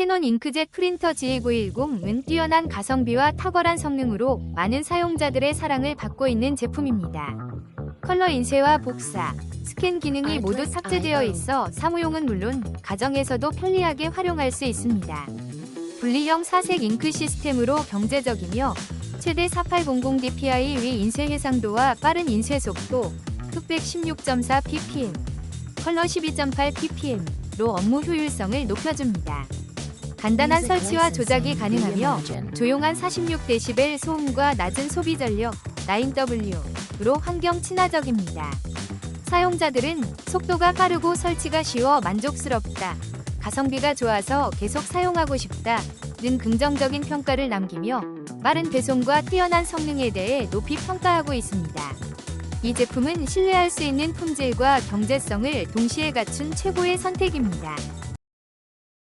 캐논 잉크젯 프린터 G910은 뛰어난 가성비와 탁월한 성능으로 많은 사용자들의 사랑을 받고 있는 제품입니다. 컬러 인쇄와 복사, 스캔 기능이 모두 탑재되어 있어 사무용은 물론 가정에서도 편리하게 활용할 수 있습니다. 분리형 사색 잉크 시스템으로 경제적이며 최대 4800dpi 위 인쇄 해상도와 빠른 인쇄 속도, 흑백 16.4 ppm, 컬러 12.8 ppm로 업무 효율성을 높여줍니다. 간단한 설치와 조작이 가능하며 조용한 46dB 소음과 낮은 소비 전력 9W로 환경 친화적입니다. 사용자들은 속도가 빠르고 설치가 쉬워 만족스럽다. 가성비가 좋아서 계속 사용하고 싶다. 는 긍정적인 평가를 남기며 빠른 배송과 뛰어난 성능에 대해 높이 평가하고 있습니다. 이 제품은 신뢰할 수 있는 품질과 경제성을 동시에 갖춘 최고의 선택입니다.